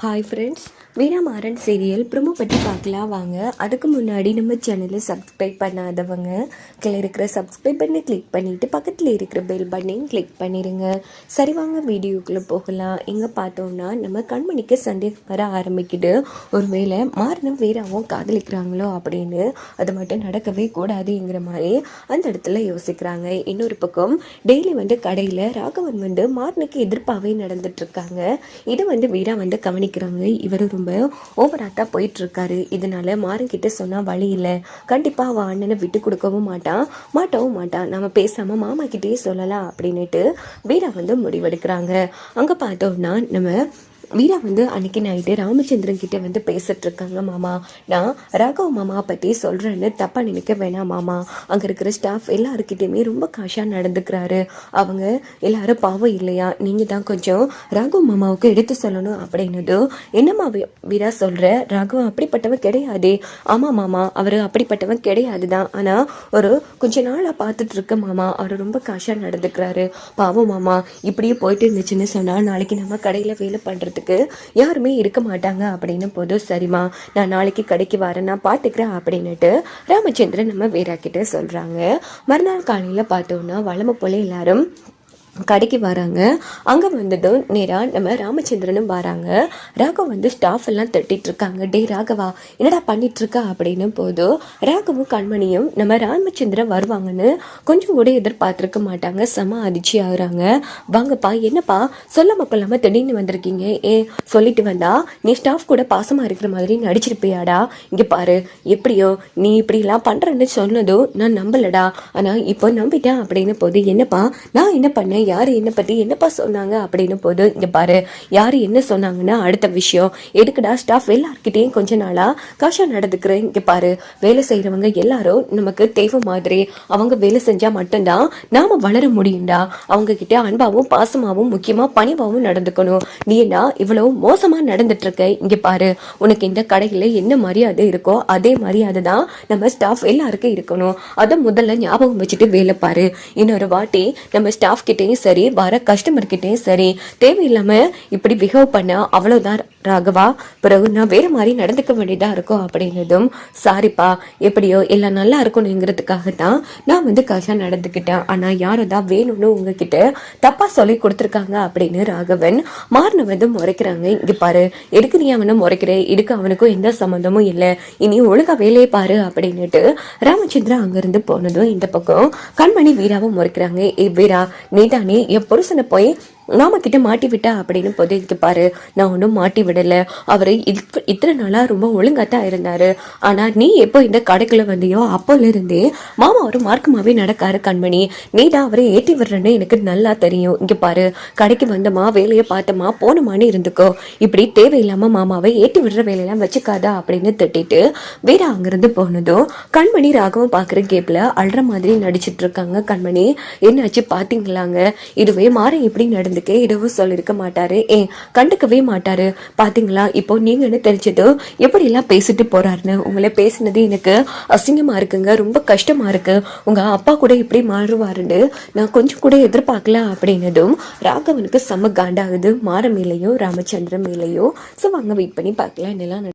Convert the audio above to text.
Hi friends, Veeramaran serial promo பற்றி பார்க்கலாம். வாங்க. அதுக்கு முன்னாடி நம்ம சேனலை சப்ஸ்கிரைப் பண்ணாதவங்க கீழே இருக்கிற சப்ஸ்கிரைப் பண்ணி கிளிக் பண்ணிவிட்டு பக்கத்தில் இருக்கிற பெல் பட்டனையும் கிளிக் பண்ணிடுங்க சரி வாங்க. வீடியோக்குள்ளே போகலாம். எங்கே பார்த்தோம்னா நம்ம கண்மணிக்கு சந்தேகம் வர ஆரம்பிக்குது. ஒருவேளை மாறனும் வீராவும் காதலிக்கிறாங்களோ அப்படின்னு. அது மட்டும் நடக்கவே கூடாதுங்கிற மாதிரி அந்த இடத்துல யோசிக்கிறாங்க. இன்னொரு பக்கம் டெய்லி வந்து கடையில் ராகவன் வந்து மாறனுக்கு எதிர்ப்பாகவே நடந்துட்டுருக்காங்க இதை வந்து வீரா வந்து கவனிக்கிறாங்க. இவர் ரொம்ப ஓவராட்டா போயிட்டு இருக்காரு இதனால மாறன்கிட்ட சொன்னா வழி இல்லை. கண்டிப்பா அவ அண்ணனை விட்டு கொடுக்கவும் மாட்டான். மாட்டவும் மாட்டான். நம்ம பேசாம மாமா கிட்டேயே சொல்லலாம் அப்படின்னுட்டு வீரா வந்து முடிவெடுக்கிறாங்க. அங்க பார்த்தோம்னா நம்ம வீரா வந்து அன்னைக்கு நைட்டு ராமச்சந்திரன் கிட்ட வந்து பேசிகிட்ருக்காங்க மாமா. நான் ராகவ் மாமா பற்றி சொல்கிறேன்னு தப்பாக நினைக்க வேணாம் மாமா. அங்கே இருக்கிற ஸ்டாஃப் எல்லாருக்கிட்டேயுமே ரொம்ப காஷாக நடந்துக்கிறாரு. அவங்க எல்லாரும் பாவம் இல்லையா? நீங்கள் தான் கொஞ்சம் ராகவ் மாமாவுக்கு எடுத்து சொல்லணும் அப்படின்னதும் என்னம்மா வீரா சொல்கிற ராகவ் அப்படிப்பட்டவன் கிடையாதே. ஆமாம் மாமா. அவர் அப்படிப்பட்டவன் கிடையாது தான். ஆனால் ஒரு கொஞ்ச நாளாக பார்த்துட்ருக்க மாமா. அவர் ரொம்ப காஷாக நடந்துக்கிறாரு. பாவம் மாமா. இப்படியே போயிட்டு இருந்துச்சுன்னு சொன்னால் நாளைக்கு நம்ம கடையில் வேலை பண்ணுறதுக்கு யாருமே இருக்க மாட்டாங்க அப்படின்னு போது சரிம்மா நான் நாளைக்கு கடைக்கு வரேன் நான் பார்த்துக்கிறேன் அப்படின்னுட்டு ராமச்சந்திரன் நம்ம வீரா கிட்ட சொல்கிறாங்க மறுநாள் காலையில் பார்த்தோன்னா வளமை போல எல்லாரும் கடைக்கு வராங்க. அங்கே வந்துட்டு நேராக நம்ம ராமச்சந்திரனும் வராங்க. ராகவ் வந்து ஸ்டாஃப் எல்லாம் தட்டிட்டு இருக்காங்க டே ராகவா என்னடா பண்ணிட்டு இருக்கா அப்படின்னு போது ராகவும் கண்மணியும் நம்ம ராமச்சந்திரன் வருவாங்கன்னு கொஞ்சம் கூட எதிர்பார்த்துருக்க மாட்டாங்க. செம அதிர்ச்சி ஆகுறாங்க. வாங்கப்பா என்னப்பா? சொல்ல மக்கள் இல்லாமல் திடீர்னு வந்திருக்கீங்க. ஏ சொல்லிட்டு வந்தா நீ ஸ்டாஃப் கூட பாசமாக இருக்கிற மாதிரி நடிச்சிருப்பியாடா? இங்கே பாரு எப்படியோ நீ இப்படிலாம் பண்ணுறேன்னு சொன்னதும் நான் நம்பலடா. ஆனால் இப்போ நம்பிட்டேன் அப்படின்னு போது என்னப்பா நான் என்ன பண்ணேன்? யார் என்னை பற்றி என்னப்பா சொன்னாங்க அப்படின்னு போது இங்கே பாரு யார் என்ன சொன்னாங்கன்னா அடுத்த விஷயம். எதுக்குடா ஸ்டாஃப் எல்லார்கிட்டயும் கொஞ்ச நாளாக காஷா நடந்துக்கிறேன் இங்கே பாரு வேலை செய்கிறவங்க எல்லாரும் நமக்கு தேவை மாதிரி அவங்க வேலை செஞ்சால் மட்டும்தான் நாம் வளர முடியும்டா. அவங்கக்கிட்ட அன்பாகவும் அன்பாவும் முக்கியமாக பணிவாகவும் நடந்துக்கணும். நீ என்ன இவ்வளோ மோசமாக நடந்துட்டுருக்க? இங்கே பாரு உனக்கு இந்த கடையில் என்ன மரியாதை இருக்கோ அதே மரியாதை தான் நம்ம ஸ்டாஃப் எல்லாருக்கும் இருக்கணும். அதை முதல்ல ஞாபகம் வச்சுட்டு வேலை பாரு. இன்னொரு வாட்டி நம்ம ஸ்டாஃப் கிட்டேயும் சரி வர கஸ்டமர் கிட்டேயும் சரி தேவையில்லாம இப்படி பிஹேவ் பண்ண அவ்வளவுதான் ராகவா. பிறகு நான் வேற மாதிரி நடந்துக்க வேண்டியதா இருக்கும் அப்படின்னதும் சாரிப்பா எப்படியோ எல்லாம் நல்லா இருக்கணுங்கிறதுக்காக தான் நான் வந்து கஷா நடந்துக்கிட்டேன். ஆனா யாரோ தான் வேணும்னு உங்ககிட்ட தப்பா சொல்லி கொடுத்துருக்காங்க? அப்படின்னு ராகவன் மாறின வந்து முறைக்கிறாங்க. இங்க பாரு எதுக்கு நீ அவனை முறைக்கிற? இதுக்கு அவனுக்கும் எந்த சம்மந்தமும் இல்லை. இனி ஒழுங்கா வேலையை பாரு அப்படின்னுட்டு ராமச்சந்திரா அங்கிருந்து போனதும் இந்த பக்கம் கண்மணி வீராவும் முறைக்கிறாங்க. ஏ வீரா நீ என் புருஷனை போய் நாம கிட்ட மாட்டி விட்டா அப்படின்னு போது இங்க பாரு. நான் ஒன்றும் மாட்டி விடலை. அவர் இதுக்கு இத்தனை நாளாக ரொம்ப ஒழுங்காத்தான் இருந்தார். ஆனால் நீ எப்போ இந்த கடைக்குள்ளே வந்தியோ அப்போலேருந்தே மாமா ஒரு மார்க்கமாகவே நடக்காரு கண்மணி. நீ தான் அவரை ஏற்றி விடுறேன்னு எனக்கு நல்லா தெரியும். இங்கே பாரு கடைக்கு வந்தமா வேலையை பார்த்தமா போனமான்னு இருந்துக்கோ. இப்படி தேவையில்லாமல் மாமாவை ஏற்றி விடுற வேலையெல்லாம் வச்சுக்காதா அப்படின்னு திட்டிட்டு வீரா அங்கேருந்து போனதும் கண்மணி ராகவும் பார்க்குற கேப்பில் அழுற மாதிரி நடிச்சிட்டு இருக்காங்க கண்மணி. என்னாச்சு பார்த்தீங்களாங்க இதுவே மாற இப்படி நடந்துக்க இதுவும் சொல்லியிருக்க மாட்டாரு. ஏன் கண்டுக்கவே மாட்டாரு. பாத்தீங்களா? இப்போ நீங்க என்ன தெரிஞ்சது எப்படி எல்லாம் பேசிட்டு போறாருன்னு உங்களை பேசினது எனக்கு அசிங்கமா இருக்குங்க. ரொம்ப கஷ்டமா இருக்கு. உங்க அப்பா கூட இப்படி மாறுவாருன்னு நான் கொஞ்சம் கூட எதிர்பார்க்கல அப்படின்னதும் ராகவனுக்கு செம்ம காண்டாகுது. மாற மேலேயோ ராமச்சந்திரன் மேலேயோ. ஸோ வாங்க வெயிட் பண்ணி பார்க்கலாம். என்னெல்லாம்